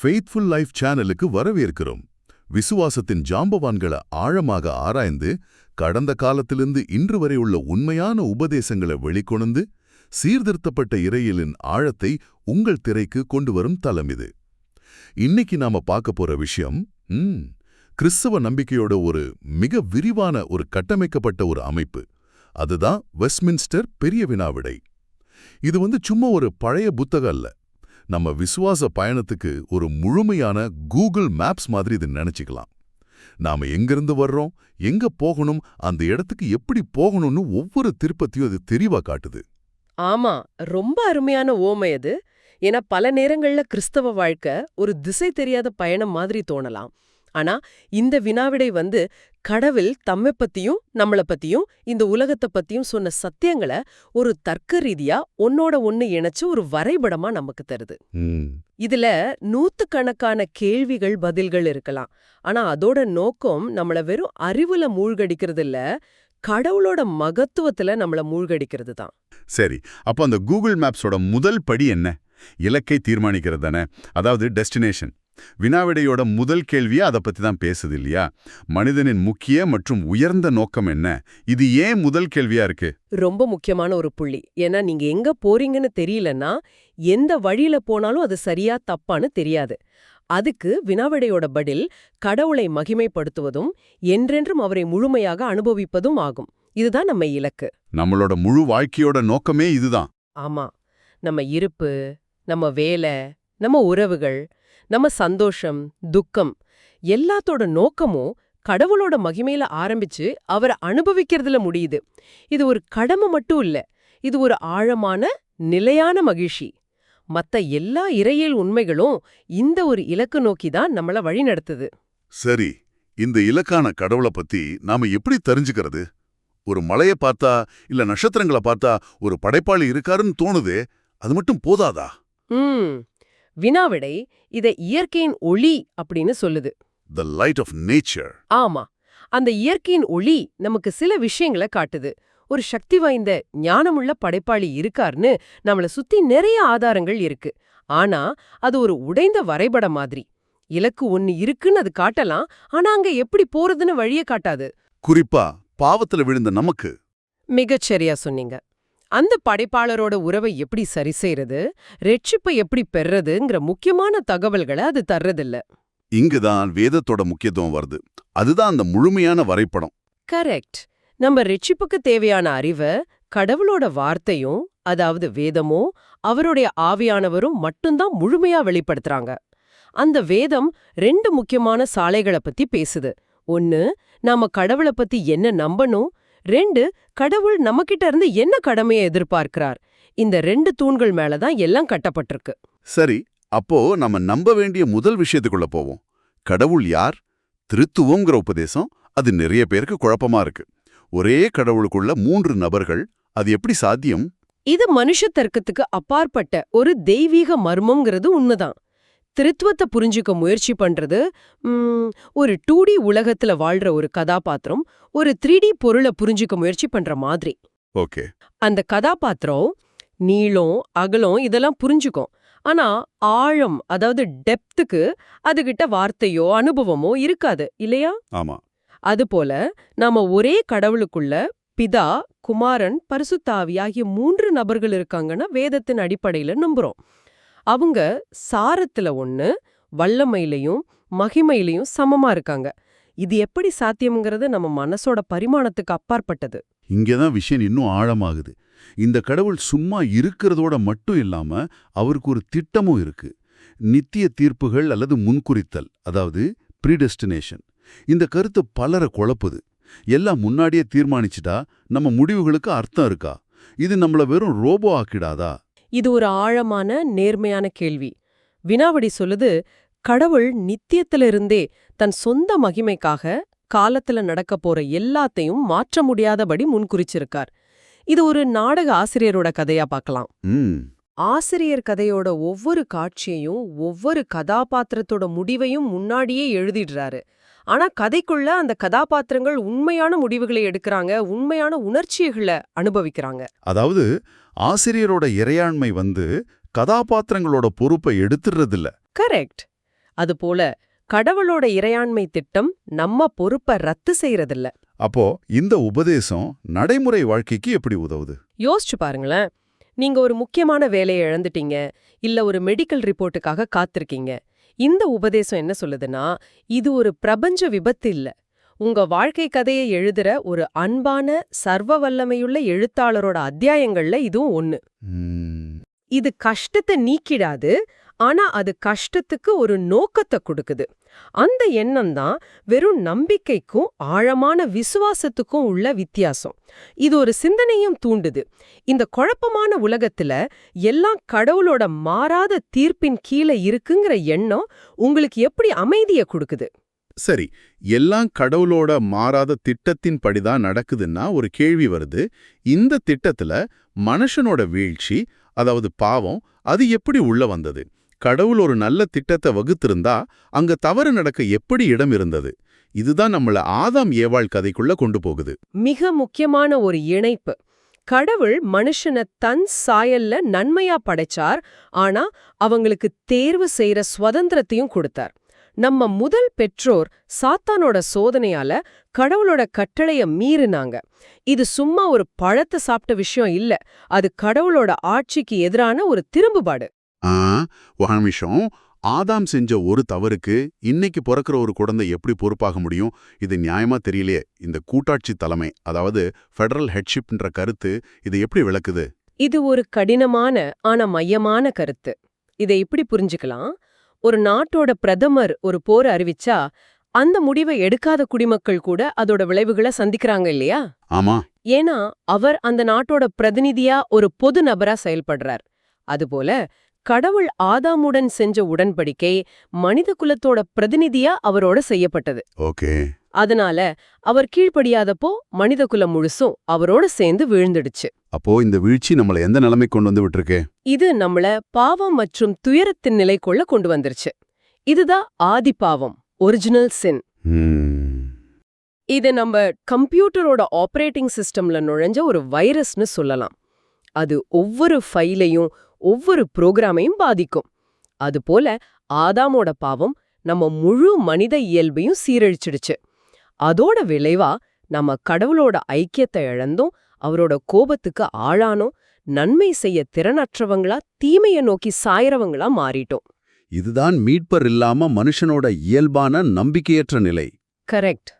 Faithful life சேனலுக்கு வரவேற்கிறோம். விசுவாசத்தின் ஜாம்பவான்களை ஆழமாக ஆராய்ந்து கடந்த காலத்திலிருந்து இன்று வரை உள்ள உண்மையான உபதேசங்களை வெளிக்கொணந்து சீர்திருத்தப்பட்ட இறையிலின் ஆழத்தை உங்கள் திரைக்கு கொண்டு வரும் தலம் இது. இன்னைக்கு நாம பார்க்க போற விஷயம் கிறிஸ்தவ நம்பிக்கையோட ஒரு மிக விரிவான ஒரு கட்டமைக்கப்பட்ட ஒரு அமைப்பு. அதுதான் வெஸ்ட்மின்ஸ்டர் பெரிய வினாவிடை. இது வந்து சும்மா ஒரு பழைய புத்தகம் அல்ல. நம்ம விசுவாச பயணத்துக்கு ஒரு முழுமையான கூகுள் மேப்ஸ் மாதிரி இது நினைச்சுக்கலாம். நாம எங்கிருந்து வர்றோம் எங்க போகணும் அந்த இடத்துக்கு எப்படி போகணும்னு ஒவ்வொரு திருப்பத்தையும் அது தெளிவா காட்டுது. ஆமா ரொம்ப அருமையான ஓமை அது. ஏன்னா பல நேரங்கள்ல கிறிஸ்தவ வாழ்க்கை ஒரு திசை தெரியாத பயணம் மாதிரி தோணலாம். ஆனா இந்த வினாவிடை வந்து கடவுள் தம்மை பத்தியும் நம்மள பத்தியும் இந்த உலகத்தை பத்தியும் சொன்ன சத்தியங்களை ஒரு தர்க்க ரீதியா ஒன்னோட ஒன்னு இணைச்சு ஒரு வரைபடமா நமக்கு தருது. இதுல நூத்துக்கணக்கான கேள்விகள் பதில்கள் இருக்கலாம். ஆனா அதோட நோக்கம் நம்மள வெறும் அறிவுல மூழ்கடிக்கிறது இல்ல கடவுளோட மகத்துவத்துல நம்மள மூழ்கடிக்கிறது தான் சரி. அப்போ அந்த கூகுள் மேப்ஸோட முதல் படி என்ன? இலக்கை தீர்மானிக்கிறது தானே? அதாவது டெஸ்டினேஷன். வினாவிடையோட முதல் கேள்வியே அதை பத்தி தான் பேசுது இல்லையா? மனிதனின் முக்கிய மற்றும் உயர்ந்த நோக்கம் என்ன? இது ஏன் முதல் கேள்வியா இருக்கு? ரொம்ப முக்கியமான ஒரு புள்ளி. ஏன்னா நீங்க எங்க போறீங்கன்னு தெரியலன்னா எந்த வழியில போனாலும் அது சரியா தப்பான்னு தெரியாது. அதுக்கு வினாவிடையோட பதில் கடவுளை மகிமைப்படுத்துவதும் என்றென்றும் அவரை முழுமையாக அனுபவிப்பதும் ஆகும். இதுதான் நம்ம இலக்கு. நம்மளோட முழு வாழ்க்கையோட நோக்கமே இதுதான். ஆமா. நம்ம இருப்பு நம்ம வேலை நம்ம உறவுகள் நம்ம சந்தோஷம் துக்கம் எல்லாத்தோட நோக்கமும் கடவுளோட மகிமையில ஆரம்பிச்சு அவரை அனுபவிக்கிறதுல முடியுது. இது ஒரு கடமை மட்டும் இல்ல இது ஒரு ஆழமான நிலையான மகிழ்ச்சி. மத்த எல்லா இறையியல் உண்மைகளும் இந்த ஒரு இலக்கு நோக்கி தான் நம்மள வழிநடத்துது சரி இந்த இலக்கான கடவுளை பத்தி நாம எப்படி தெரிஞ்சுக்கிறது? ஒரு மலையை பார்த்தா இல்ல நட்சத்திரங்களை பார்த்தா ஒரு படைப்பாளி இருக்காருன்னு தோணுதே அது மட்டும் போதாதா? ம். வினாவிடை இத இயற்கையின் ஒளி அப்படின்னு சொல்லுது. த லைட் ஆஃப் நேச்சர் ஆமா. அந்த இயற்கையின் ஒளி நமக்கு சில விஷயங்களை காட்டுது. ஒரு சக்தி வாய்ந்த ஞானமுள்ள படைப்பாளி இருக்கார்னு நம்மள சுத்தி நிறைய ஆதாரங்கள் இருக்கு. ஆனா அது ஒரு உடைந்த வரைபடம் மாதிரி. இலக்கு ஒன்னு இருக்குன்னு அது காட்டலாம் ஆனா அங்க எப்படி போறதுன்னு வழிய காட்டாது. குறிப்பா பாவத்துல விழுந்த நமக்கு. மிகச் சரியா சொன்னீங்க. அந்த படைப்பாளரோட உறவை எப்படி சரி செய்யறது ரெட்சிப்பை எப்படி பெறதுங்கிற முக்கியமான தகவல்களை அது தர்றதில்ல. இங்குதான் வேதத்தோட முக்கியத்துவம் வருது. அதுதான் அந்த முழுமையான வரைபடம். கரெக்ட். நம்ம ரெட்சிப்புக்கு தேவையான அறிவை கடவுளோட வார்த்தையும் அதாவது வேதமோ அவருடைய ஆவியானவரும் மட்டும்தான் முழுமையா வெளிப்படுத்துறாங்க. அந்த வேதம் ரெண்டு முக்கியமான சாலைகளை பத்தி பேசுது. ஒன்னு நாம கடவுளை பத்தி என்ன நம்பணும் ரெண்டு கடவுள் நம்மகிட்ட இருந்து என்ன கடமையை எதிர்பார்க்கிறார்? இந்த ரெண்டு தூண்கள் மேலதான் எல்லாம் கட்டப்பட்டிருக்கு. சரி அப்போ நம்ம நம்ப வேண்டிய முதல் விஷயத்துக்குள்ள போவோம். கடவுள் யார்? திருத்துவங்கிற உபதேசம் அது நிறைய பேருக்கு குழப்பமா இருக்கு. ஒரே கடவுளுக்குள்ள மூன்று நபர்கள் அது எப்படி சாத்தியம்? இது மனுஷ தர்க்கத்துக்கு அப்பாற்பட்ட ஒரு தெய்வீக மர்மம்ங்கிறது உண்மைதான். திருத்துவத்தை புரிஞ்சுக்க முயற்சி பண்றது ஒரு டூ டி உலகத்துல வாழ்ற ஒரு கதாபாத்திரம் ஒரு த்ரீ டி பொருளை புரிஞ்சுக்க முயற்சி பண்ற மாதிரி. ஓகே. அந்த கதாபாத்திரம் நீளம் அகலம் இதெல்லாம் புரிஞ்சுக்கும். ஆனா ஆழம் அதாவது டெப்த்துக்கு அதுகிட்ட வார்த்தையோ அனுபவமோ இருக்காது இல்லையா? ஆமா. அதுபோல நாம ஒரே கடவுளுக்குள்ள பிதா குமாரன் பரிசுத்தாவி ஆகிய மூன்று நபர்கள் இருக்காங்கன்னா வேதத்தின் அடிப்படையில நம்புறோம். அவங்க சாரத்துல ஒண்ணு வல்லமையிலையும் மகிமையிலையும் சமமா இருக்காங்க. இது எப்படி சாத்தியம்ங்கிறது நம்ம மனசோட பரிமாணத்துக்கு அப்பாற்பட்டது. இங்கதான் விஷயம் இன்னும் ஆழமாகுது. இந்த கடவுள் சும்மா இருக்கிறதோட மட்டும் இல்லாம அவருக்கு ஒரு திட்டமும் இருக்கு. நித்திய தீர்ப்புகள் அல்லது முன்குறித்தல் அதாவது ப்ரீடெஸ்டினேஷன் இந்த கருத்து பலரை குழப்புது. எல்லாம் முன்னாடியே தீர்மானிச்சிட்டா நம்ம முடிவுகளுக்கு அர்த்தம் இருக்கா? இது நம்மள வெறும் ரோபோ ஆக்கிடாதா? இது ஒரு ஆழமான நேர்மையான கேள்வி. வினாவடி சொல்லுது கடவுள் நித்தியத்திலிருந்தே தன் சொந்த மகிமைக்காக காலத்துல நடக்க போற எல்லாத்தையும் மாற்ற முடியாதபடி முன்குறிச்சிருக்கார். இது ஒரு நாடக ஆசிரியரோட கதையா பார்க்கலாம். ஆசிரியர் கதையோட ஒவ்வொரு காட்சியையும் ஒவ்வொரு கதாபாத்திரத்தோட முடிவையும் முன்னாடியே எழுதிடுறாரு. ஆனா கதைக்குள்ள அந்த கதாபாத்திரங்கள் உண்மையான முடிவுகளை எடுக்கறாங்க உண்மையான உணர்ச்சிகளை அனுபவிக்கிறாங்க. அதாவது ஆசிரியரோட இறையாண்மை வந்து கதாபாத்திரங்களோட பொறுப்பை எடுத்துடுறதில்ல கரெக்ட். அதுபோல கடவுளோட இறையாண்மை திட்டம் நம்ம பொறுப்ப ரத்து செய்யறதில்ல. அப்போ இந்த உபதேசம் நடைமுறை வாழ்க்கைக்கு எப்படி உதவுது? யோசிச்சு பாருங்களேன். நீங்க ஒரு முக்கியமான வேலையை இழந்துட்டீங்க இல்ல ஒரு மெடிக்கல் ரிப்போர்ட்டுக்காக காத்திருக்கீங்க. இந்த உபதேசம் என்ன சொல்லுதுன்னா இது ஒரு பிரபஞ்ச விபத்து இல்ல. உங்க வாழ்க்கை கதையை எழுதுற ஒரு அன்பான சர்வ வல்லமையுள்ள எழுத்தாளரோட அத்தியாயங்கள்ல இதுவும் ஒண்ணு. இது கஷ்டத்தை நீக்கிடாது ஆனா அது கஷ்டத்துக்கு ஒரு நோக்கத்தை கொடுக்குது. அந்த எண்ணம் தான் வெறும் நம்பிக்கைக்கும் ஆழமான விசுவாசத்துக்கும் உள்ள வித்தியாசம். இது ஒரு சிந்தனையும் தூண்டுது. இந்த குழப்பமான உலகத்துல எல்லாம் கடவுளோட மாறாத தீர்ப்பின் கீழே இருக்குங்கிற எண்ணம் உங்களுக்கு எப்படி அமைதியை கொடுக்குது? சரி எல்லாம் கடவுளோட மாறாத திட்டத்தின் படிதான் நடக்குதுன்னா ஒரு கேள்வி வருது. இந்த திட்டத்துல மனுஷனோட வீழ்ச்சி அதாவது பாவம் அது எப்படி உள்ள வந்தது? கடவுள் ஒரு நல்ல திட்டத்தை வகுத்திருந்தா அங்க தவறு நடக்க எப்படி இடம் இருந்தது? இதுதான் நம்மள ஆதாம் ஏவாள் கதைக்குள்ள கொண்டு போகுது. மிக முக்கியமான ஒரு இணைப்பு. கடவுள் மனுஷனை தன் சாயல்ல நன்மையா படைச்சார் ஆனா அவங்களுக்கு தேர்வு செய்யற சுதந்திரத்தையும் கொடுத்தார். நம்ம முதல் பெற்றோர் சாத்தானோட சோதனையால கடவுளோட கட்டளைய மீறினாங்க. இது சும்மா ஒரு பழத்தை சாப்பிட்ட விஷயம் இல்ல அது கடவுளோட ஆட்சிக்கு எதிரான ஒரு திரும்புபாடு. ஒரு நிமிஷம். ஆதாம் செஞ்ச ஒரு தவறுக்கு இன்னைக்கு பிறக்கிற ஒரு குழந்தை எப்படி பொறுப்பாக முடியும்? இது நியாயமா தெரியலையே. இந்த கூட்டாட்சி தலைமை அதாவது ஃபெடரல் ஹெட்ஷிப்ன்ற கருத்து இது எப்படி விளக்குது? இது ஒரு கடினமான ஆனா மையமான கருத்து. இதை இப்படி புரிஞ்சுக்கலாம்? ஒரு நாட்டோட பிரதமர் ஒரு போர் அறிவிச்சா அந்த முடிவை எடுக்காத குடிமக்கள் கூட அதோட விளைவுகளை சந்திக்கிறாங்க இல்லையா? ஆமா. ஏன்னா அவர் அந்த நாட்டோட பிரதிநிதியா ஒரு பொது நபரா செயல்படுறார். அதுபோல கடவுள் ஆதாமுடன் செஞ்ச உடன்படிக்கை மனித குலத்தோட பிரதிநிதியா அவரோட செய்யப்பட்டது. ஓகே. அதனால அவர் கீழ்ப்படியாதப்போ மனித குலம் முழுசும் அவரோட சேர்ந்து வீழ்ந்துடுச்சு. அப்போ இந்த வீழ்ச்சி நம்மள எந்த நிலைமை கொண்டு வந்து விட்டுருக்கு? இது நம்மள பாவம் மற்றும் துயரத்தின் நிலைக்குள்ள கொண்டு வந்துருச்சு. இதுதான் ஆதி பாவம் ஒரிஜினல் சின் இது நம்ம கம்ப்யூட்டரோட ஆபரேட்டிங் சிஸ்டம்ல நுழைஞ்ச ஒரு வைரஸ்னு சொல்லலாம். அது ஒவ்வொரு ஃபைலையும் ஒவ்வொரு புரோகிராமையும் பாதிக்கும். அதுபோல ஆதாமோட பாவம் நம்ம முழு மனித இயல்பையும் சீரழிச்சிடுச்சு. அதோட விளைவா நம்ம கடவுளோட ஐக்கியத்தை இழந்தோம் அவரோட கோபத்துக்கு ஆளானோம் நன்மை செய்ய திறனற்றவங்களா தீமைய நோக்கி சாயறவங்களா மாறிட்டோம். இதுதான் மீட்பர் இல்லாம மனுஷனோட இயல்பான நம்பிக்கையற்ற நிலை. கரெக்ட்.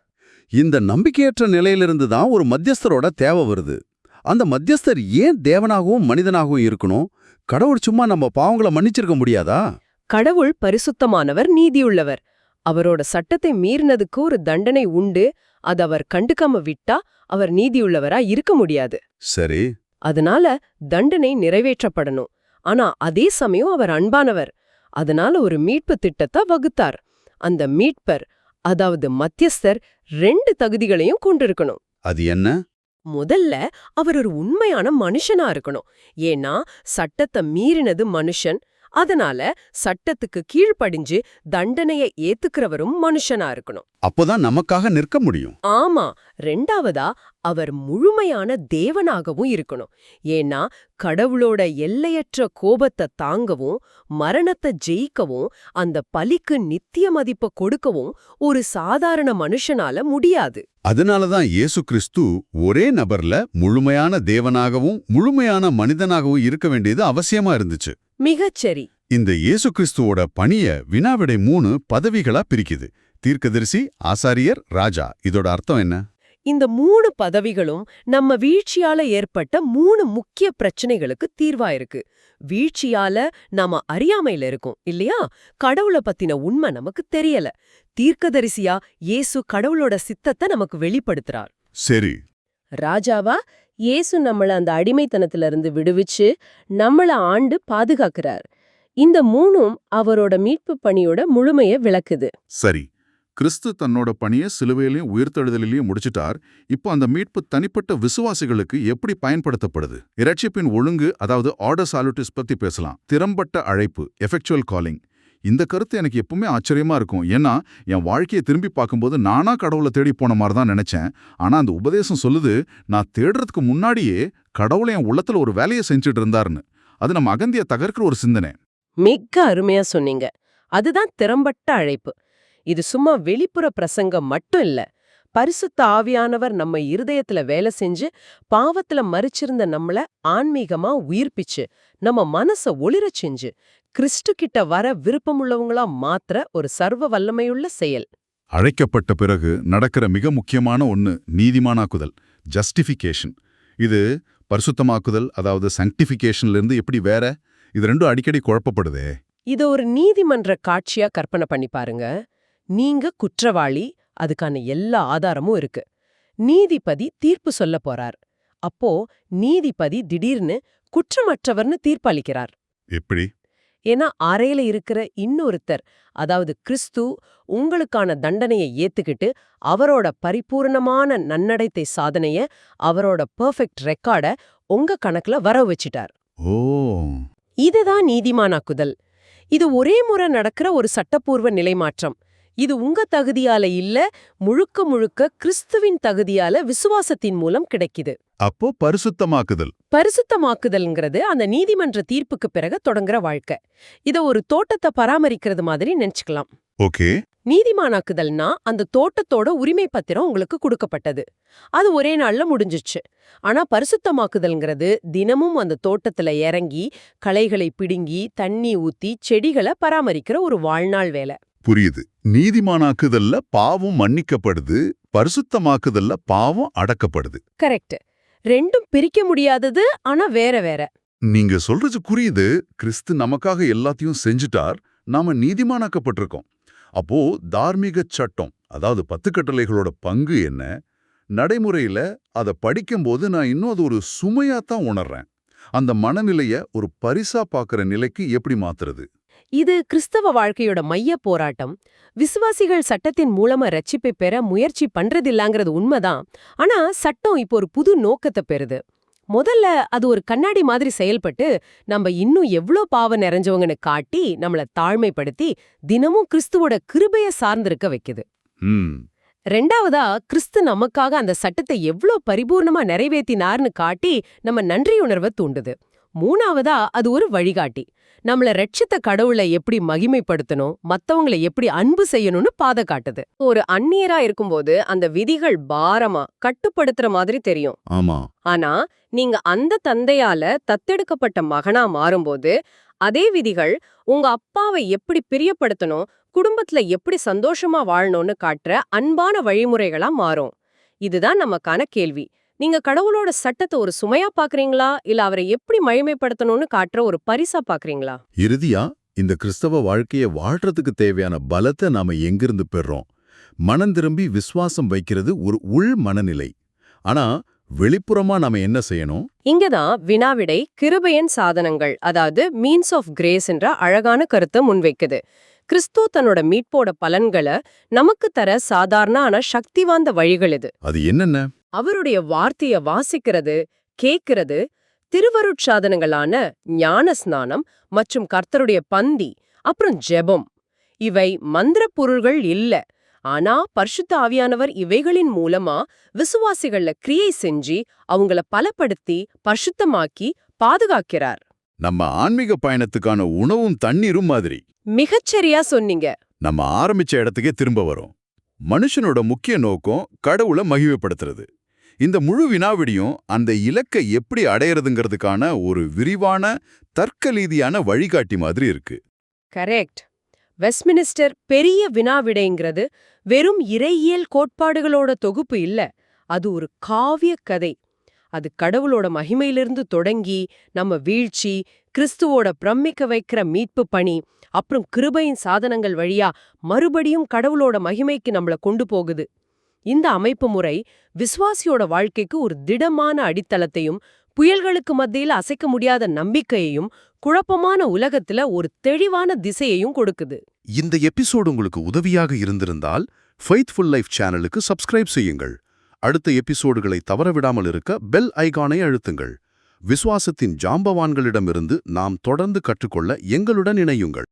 இந்த நம்பிக்கையற்ற நிலையிலிருந்து தான் ஒரு மத்தியஸ்தரோட தேவை வருது. அந்த மத்தியஸ்தர் ஏன் தேவனாகவும் மனிதனாகவும் இருக்கணும்? கடவுள் சும்மா நம்ம பாவங்களை மன்னிச்சிருக்க முடியாதா? கடவுள் பரிசுத்தமானவர் நீதியுள்ளவர். அவரோட சட்டத்தை மீறினதுக்கு ஒரு தண்டனை உண்டு. அது அவர் கண்டுக்காம விட்டா அவர் நீதியுள்ளவரா இருக்க முடியாது. சரி. அதனால தண்டனை நிறைவேற்றப்படணும். ஆனா அதே சமயம் அவர் அன்பானவர். அதனால ஒரு மீட்பு திட்டத்தை வகுத்தார். அந்த மீட்பர் அதாவது மத்தியஸ்தர் ரெண்டு தகுதிகளையும் கொண்டிருக்கணும். அது என்ன? முதல்ல அவர் ஒரு உண்மையான மனுஷனா இருக்கணும். ஏன்னா சட்டத்தை மீறினது மனுஷன் அதனால சட்டத்துக்கு கீழ்ப்படிஞ்சு தண்டனையை ஏத்துக்கிறவரும் மனுஷனா இருக்கணும். அப்போதான் நமக்காக நிற்க முடியும். ஆமா ரெண்டாவதா அவர் முழுமையான தேவனாகவும் இருக்கணும். ஏன்னா கடவுளோட எல்லையற்ற கோபத்தை தாங்கவும் மரணத்தை ஜெயிக்கவும் அந்த பலிக்கு நித்திய மதிப்பை கொடுக்கவும் ஒரு சாதாரண மனுஷனால முடியாது. அதனாலதான் இயேசு கிறிஸ்து ஒரே நபர்ல முழுமையான தேவனாகவும் முழுமையான மனிதனாகவும் இருக்க வேண்டியது அவசியமா இருந்துச்சு. மிகச்சரி இந்த இயேசு கிறிஸ்துவோட பணிய வினாவிடை மூணு பதவிகளா பிரிக்குது. தீர்க்கதரிசி ஆசாரியர் ராஜா. இதோட அர்த்தம் என்ன? இந்த மூணு பதவிகளும் நம்ம வீழ்ச்சியால ஏற்பட்ட மூணு முக்கிய பிரச்சனைகளுக்கு தீர்வா இருக்கு வீழ்ச்சியால நாம அறியாமையில இருக்கோம் இல்லையா? கடவுளை பத்தின உண்மை நமக்கு தெரியல. தீர்க்கதரிசியா இயேசு கடவுளோட சித்தத்தை நமக்கு வெளிப்படுத்துறார். சரி. ராஜாவா? இயேசு நம்மள அந்த அடிமைத்தனத்துல இருந்து விடுவிச்சு நம்மள ஆண்டு பாதுகாக்கிறார். இந்த மூணும் அவரோட மீட்பு பணியோட முழுமைய விளக்குது. சரி கிறிஸ்து தன்னோட பணியை சிலுவையிலையும் உயிர்த்தெழுதலையும் முடிச்சிட்டார். இப்போ அந்த மீட்பு தனிப்பட்ட விசுவாசிகளுக்கு எப்படி பயன்படுத்தப்படுது? இரட்சிப்பின் ஒழுங்கு அதாவது ஆர்டர் சாலுட்டிஸ் பத்தி பேசலாம். திறம்பட்ட அழைப்பு எஃபெக்சுவல் காலிங். இந்த கருத்து எனக்கு எப்பவுமே ஆச்சரியமா இருக்கும். ஏன்னா என் வாழ்க்கையை திரும்பி பார்க்கும்போது நானா கடவுளை தேடி போன மாதிரி தான் நினைச்சேன். ஆனா அந்த உபதேசம் சொல்லுது நான் தேடுறதுக்கு முன்னாடியே கடவுளை என் உள்ளத்துல ஒரு வேலையை செஞ்சுட்டு இருந்தாருன்னு. அது நம்ம அகந்திய தகர்க்கிற ஒரு சிந்தனை. மிக அருமையா சொன்னீங்க. அதுதான் திறம்பட்ட அழைப்பு. இது சும்மா வெளிப்புற பிரசங்கம் மட்டும் இல்ல. பரிசுத்த ஆவியானவர் நம்ம இருதயத்துல வேலை செஞ்சு பாவத்துல மறிச்சிருந்த நம்மள ஆன்மீகமா உயிர்ப்பிச்சு நம்ம மனச ஒளிரச் செஞ்சு கிறிஸ்து கிட்ட வர விருப்பமுள்ளவங்களா மாத்திர ஒரு சர்வ வல்லமையுள்ள செயல். அழைக்கப்பட்ட பிறகு நடக்கிற மிக முக்கியமான ஒன்னு நீதிமானாக்குதல் ஜஸ்டிஃபிகேஷன் இது பரிசுத்தமாக்குதல் அதாவது இருந்து எப்படி வேற? இது ரெண்டும் அடிக்கடி குழப்பப்படுதே. இத ஒரு நீதிமன்ற காட்சியா கற்பனை பண்ணி பாருங்க. நீங்க குற்றவாளி அதுக்கான எல்லா ஆதாரமும் இருக்கு. நீதிபதி தீர்ப்பு சொல்ல போறார். அப்போ நீதிபதி திடீர்னு குற்றமற்றவர்னு தீர்ப்பளிக்கிறார். எப்படி? ஏன்னா அறையில இருக்கிற இன்னொருத்தர் அதாவது கிறிஸ்து உங்களுக்கான தண்டனையை ஏத்துக்கிட்டு அவரோட பரிபூரணமான நன்னடைத்தை சாதனைய அவரோட பெர்ஃபெக்ட் ரெக்கார்ட உங்க கணக்குல வர வச்சிட்டார். ஓ. இதுதான் நீதிமானாக்குதல். இது ஒரே முறை நடக்கிற ஒரு சட்டப்பூர்வ நிலைமாற்றம். இது உங்க தகுதியால இல்ல முழுக்க முழுக்க கிறிஸ்துவின் தகுதியால விசுவாசத்தின் மூலம் கிடைக்குது. அப்போ பரிசுத்தமாக்குதல். பரிசுத்தமாக்குதல்ங்கிறது அந்த நீதிமன்ற தீர்ப்புக்கு பிறகு தொடங்குற வாழ்க்கை. இத ஒரு தோட்டத்தை பராமரிக்கிறது மாதிரி நினைச்சுக்கலாம். ஓகே. நீதிமானாக்குதல்னா அந்த தோட்டத்தோட உரிமை பத்திரம் உங்களுக்கு கொடுக்கப்பட்டது. அது ஒரே நாள்ல முடிஞ்சிச்சு. ஆனா பரிசுத்தமாக்குதல்ங்கிறது தினமும் அந்த தோட்டத்துல இறங்கி களைகளை பிடுங்கி தண்ணி ஊத்தி செடிகளை பராமரிக்கிற ஒரு வாழ்நாள் வேலை. புரியுது. நீதிமானாக்குதல்ல பாவம் மன்னிக்கப்படுது பரிசுத்தமாக்குதல்ல பாவம் அடக்கப்படுது. கரெக்ட். ரெண்டும் பிரிக்க முடியாதது ஆனா வேற வேற. நீங்க சொல்றது புரியுது. கிறிஸ்து நமக்காக எல்லாத்தையும் செஞ்சுட்டார். நாம நீதிமானாக்கப்பட்டிருக்கோம். அப்போ தார்மீக சட்டம் அதாவது பத்து கட்டளைகளோட பங்கு என்ன? நடைமுறையில அதை படிக்கும்போது நான் இன்னும் அது ஒரு சுமையா தான் உணர்றேன். அந்த மனநிலைய ஒரு பரிசா பார்க்கிற நிலைக்கு எப்படி மாத்துறது? இது கிறிஸ்தவ வாழ்க்கையோட மைய போராட்டம். விசுவாசிகள் சட்டத்தின் மூலமா ரட்சிப்பை பெற முயற்சி பண்றதில்லாங்கிறது உண்மைதான். ஆனா சட்டம் இப்போ ஒரு புது நோக்கத்தை பெறுது. முதல்ல அது ஒரு கண்ணாடி மாதிரி செயல்பட்டு நம்ம இன்னும் எவ்ளோ பாவம் நிறைஞ்சவங்கன்னு காட்டி நம்மள தாழ்மைப்படுத்தி தினமும் கிறிஸ்துவோட கிருபைய சார்ந்திருக்க வைக்குது. ரெண்டாவதா கிறிஸ்து நமக்காக அந்த சட்டத்தை எவ்ளோ பரிபூர்ணமா நிறைவேத்தினார்னு காட்டி நம்ம நன்றியுணர்வை தூண்டுது. மூணாவதா அது ஒரு வழிகாட்டி. நம்மள ரட்சித்த கடவுளை எப்படி மகிமைப்படுத்தணும் மத்தவங்கள எப்படி அன்பு செய்யணும்னு பாதை காட்டுது. ஒரு அந்நியரா இருக்கும்போது அந்த விதிகள் பாரமா கட்டுப்படுத்துற மாதிரி தெரியும். ஆமா. ஆனா நீங்க அந்த தந்தையால தத்தெடுக்கப்பட்ட மகனா மாறும்போது அதே விதிகள் உங்க அப்பாவை எப்படி பிரியப்படுத்தணும் குடும்பத்துல எப்படி சந்தோஷமா வாழணும்னு காட்டுற அன்பான வழிமுறைகளா மாறும். இதுதான் நமக்கான கேள்வி. நீங்க கடவுளோட சட்டத்தை ஒரு சுமையா பாக்குறீங்களா? இல்ல அவரை எப்படி மகிமைப்படுத்தணும்னு காட்டுற ஒரு பரிசா பாக்குறீங்களா? இறுதியா இந்த கிறிஸ்தவ வாழ்க்கைய வாழ்றதுக்கு தேவையான பலத்தை நாம எங்கிருந்து பெறுறோம் மனம் திரும்பி விசுவாசம் வைக்கிறது ஒரு உள் மனநிலை. ஆனா வெளிப்புறமா நாம என்ன செய்யணும்? இங்கதான் வினாவிடை கிருபையன் சாதனங்கள் அதாவது மீன்ஸ் ஆஃப் கிரேஸ் என்ற அழகான கருத்தை முன்வைக்குது. கிறிஸ்து தன்னோட மீட்போட பலன்களை நமக்கு தர சாதாரண ஆனா சக்தி வாய்ந்த வழிகள் இது. அது என்னென்ன? அவருடைய வார்த்தைய வாசிக்கிறது கேட்கிறது திருவருட்சாதனங்களான ஞான ஸ்நானம் மற்றும் கர்த்தருடைய பந்தி அப்புறம் ஜெபம். இவை மந்திர பொருள்கள் இல்ல. ஆனா பரிசுத்த ஆவியானவர் இவைகளின் மூலமா விசுவாசிகள்ல கிரியை செஞ்சு அவங்கள பலப்படுத்தி பரிசுத்தமாக்கி பாதுகாக்கிறார். நம்ம ஆன்மீக பயணத்துக்கான உணவும் தண்ணீரும் மாதிரி. மிகச்சரியா சொன்னீங்க. நம்ம ஆரம்பிச்ச இடத்துக்கே திரும்ப வரோம். மனுஷனோட முக்கிய நோக்கம் கடவுளை மகிமைப்படுத்துறது. இந்த முழு வினாவிடியும் அந்த இலக்கை எப்படி அடையிறதுங்கிறதுக்கான ஒரு விரிவான தர்க்கலீதியான வழிகாட்டி மாதிரி இருக்கு. கரெக்ட். வெஸ்ட்மினிஸ்டர் பெரிய வினாவிடைங்கிறது வெறும் இறையியல் கோட்பாடுகளோட தொகுப்பு இல்ல. அது ஒரு காவிய கதை. அது கடவுளோட மகிமையிலிருந்து தொடங்கி நம்ம வீழ்ச்சி கிறிஸ்துவோட பிரமிக்க வைக்கிற மீட்பு பணி அப்புறம் கிருபையின் சாதனங்கள் வழியா மறுபடியும் கடவுளோட மகிமைக்கு நம்மள கொண்டு போகுது. இந்த அமைப்பு முறை விஸ்வாசியோட வாழ்க்கைக்கு ஒரு திடமான அடித்தளத்தையும் புயல்களுக்கு மத்தியில அசைக்க முடியாத நம்பிக்கையையும் குழப்பமான உலகத்துல ஒரு தெளிவான திசையையும் கொடுக்குது. இந்த எபிசோடு உங்களுக்கு உதவியாக இருந்திருந்தால் ஃபெய்த்ஃபுல் லைஃப் சேனலுக்கு சப்ஸ்கிரைப் செய்யுங்கள். அடுத்த எபிசோடுகளை தவறவிடாமல் இருக்க பெல் ஐகானை அழுத்துங்கள். விசுவாசத்தின் ஜாம்பவான்களிடமிருந்து நாம் தொடர்ந்து கற்றுக்கொள்ள எங்களுடன் இணையுங்கள்.